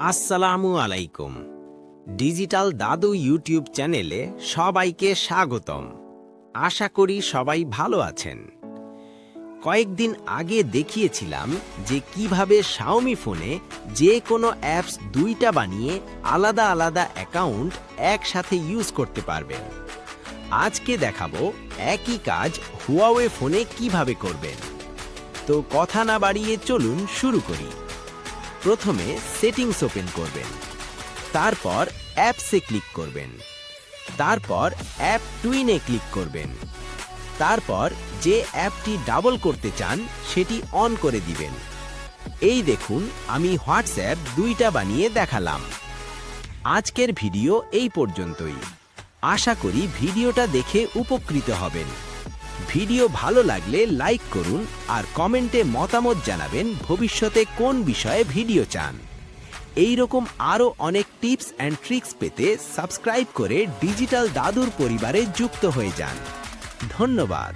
আসসালামু আলাইকুম। ডিজিটাল দাদু ইউটিউব চ্যানেলে সবাইকে স্বাগতম। আশা করি সবাই ভালো আছেন। কয়েকদিন আগে দেখিয়েছিলাম যে কীভাবে শাওমি ফোনে যে কোনো অ্যাপস দুইটা বানিয়ে আলাদা আলাদা অ্যাকাউন্ট একসাথে ইউজ করতে পারবেন। আজকে দেখাবো একই কাজ হুয়াওয়ে ফোনে কীভাবে করবেন। তো কথা না বাড়িয়ে চলুন শুরু করি। প্রথমে সেটিংস ওপেন করবেন। তারপর অ্যাপসে ক্লিক করবেন। তারপর অ্যাপ টুইনে ক্লিক করবেন। তারপর যে অ্যাপটি ডাবল করতে চান, সেটি অন করে দিবেন। এই দেখুন, আমি হোয়াটসঅ্যাপ দুইটা বানিয়ে দেখালাম। আজকের ভিডিও এই পর্যন্তই। আশা করি ভিডিওটা দেখে উপকৃত হবেন। ভিডিও ভালো লাগলে লাইক করুন আর কমেন্টে মতামত জানাবেন ভবিষ্যতে কোন বিষয়ে ভিডিও চান। এই রকম আরও অনেক টিপস অ্যান্ড ট্রিক্স পেতে সাবস্ক্রাইব করে ডিজিটাল দাদুর পরিবারে যুক্ত হয়ে যান। ধন্যবাদ।